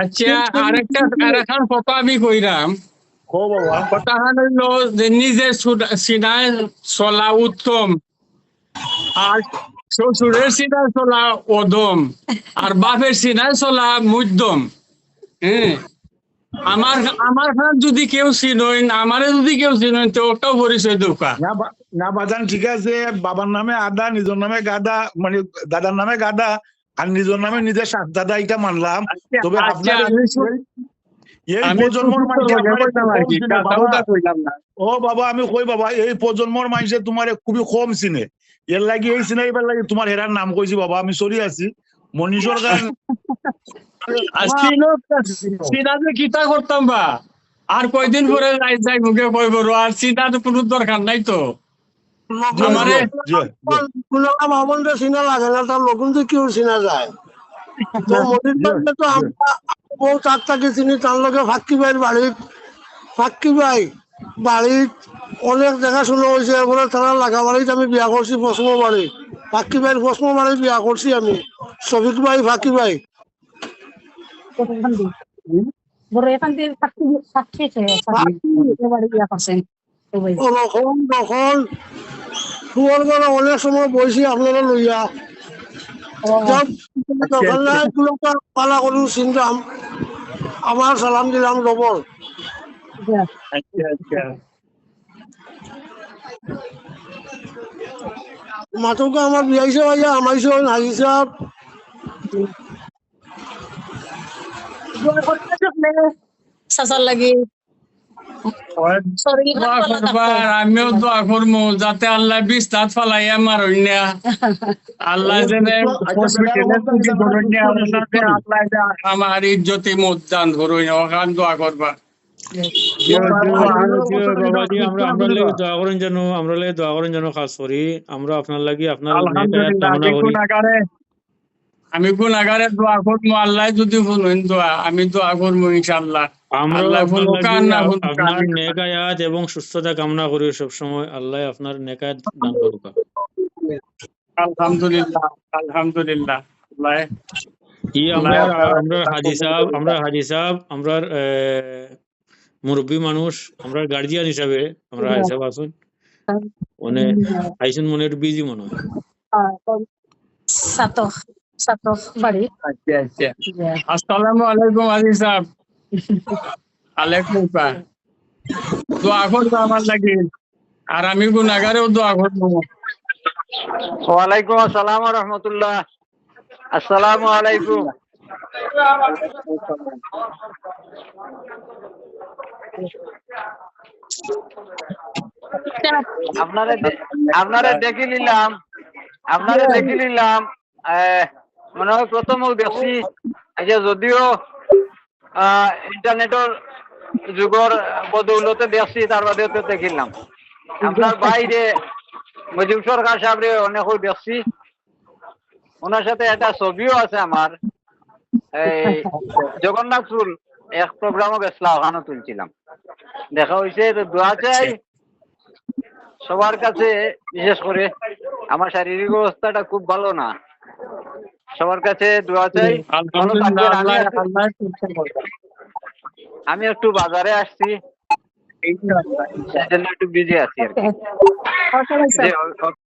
আচ্ছা আরেকটা আরেকখান কথা আমি কইরাম। কথা হইল যে সিনায় চলা উত্তম আর শ্বশুরের সিনায় চলা অদম আর বাপের সিনায় চলা মুদ্যম হ্যাঁ? আমার আমার খান যদি কেউ চিনইন আমারে যদি কেউ চিনইন তো ওটাও পরিচয় দোকা না না বাজান ঠিক আছে বাবার নামে আদা নিজের নামে গাদা মানে দাদার নামে গাদা আর নিজের নামে নিজের দাদা এটা মানলাম। তবে আচ্ছা আপনার এই প্রজন্মর কইলাম না। ও বাবা আমি কই বাবা এই প্রজন্মর মানুষে তোমার খুবই কম চিনে এর লাগি এই চিনাইবার লাগি তোমার হেরার নাম কইছি বাবা আমি সরি আছি। মনি আর চিনো- কিতা করতাম বা। আর কয়দিন পরে যাই যাই মুখে কইব আর চিনার কোনো দরকার নাই তো। আমারে জি, জি। চিনা লাগে না তার নতুন তো কেউ চিনা যায়। তো মোদির তো আমরা বউ চারটাকে চিনি তার লগে ফাক্কি ভাইয়ের বাড়িত ফাক্কি ভাই বাড়িত অনেক দেখাশোনা হয়েছে এরপরে তারা লাগা বাড়িত আমি বিয়া করছি পশ্চিম বাড়ি ফাক্কি ভাইয়ের পশ্চিম বাড়ি বিয়া করছি আমি। শফিক ভাই ফাক্কি ভাই বড় এখান থেকে করছেন তখন তখন সুয়ার করে অনেক সময় বইছি আপনারা লইয়া। পালা করুন চিন্তাম আমার দিলাম, ডবল। আমার বিয়াইছে ভাইয়া লাগি। দোয়া আমিও দোয়া করব যাতে আল্লাহ বিস্তার ফালাইয়া মারুন না। আল্লাহ আমার ইজ্জতি মুদান করুন ওখান দোয়া করবা। আমরা আমরা লাগি দোয়া। করেন যেন আমরা লাগি দোয়া করেন যেন খাস করি। আমরা আপনার লাগি আপনার আলহামদুলিল্লাহ আমি আমি গুণাগারে দোয়া করব আল্লাহ যদি শুনুন দোয়া আমি দোয়া করব ইনশাল্লাহ আমরা আপনার কোনো কান কোনো কান। নেকায়াত এবং সুস্থতা কামনা করি সব সময় আল্লাহ আপনার নেকায়াত দান করুক। আলহামদুলিল্লাহ আলহামদুলিল্লাহ। আল্লাহ ই আমরা আমরা হাজি সাহেব আমরা হাজি সাহেব আমরা মুরব্বী মানুষ আমরা গার্জিয়ান হিসাবে আমরা হাজি সাহেব আসুন। মানে আইসুন মনে একটু বিজি মনে হয়। সাতো সাতো বাড়ি আচ্ছা আচ্ছা আসসালামু আলাইকুম আলী সাহেব আলাইকুম সালাম দোয়া করব আমার লাগে আর আমি গুণাগারেও দোয়া করব ওয়ালাইকুম আসসালাম ওয়া রাহমাতুল্লাহ আসসালামু আলাইকুম আপনারে আপনারে দেখি নিলাম। আপনারে দেখি নিলাম আহ, মনে হয় প্রথম এই যে যদিও আহ, ইন্টারনেটের যুগর বদৌলতে তার বাদে তো দেখিলাম আপনার বাইরে মুজিব সরকার সাহেবরে অনেক দেখছি। ওনার সাথে একটা ছবিও আছে আমার এই জগন্নাথপুর এক প্রোগ্রামও গেছিলাম ওখানে তুলছিলাম। দেখা হয়েছে তো দোয়া চাই সবার কাছে বিশেষ করে আমার শারীরিক অবস্থাটা খুব ভালো না। সবার কাছে দোয়া চাই। আমি একটু- বাজারে আসছি। একটু বিজি আছি আর কি।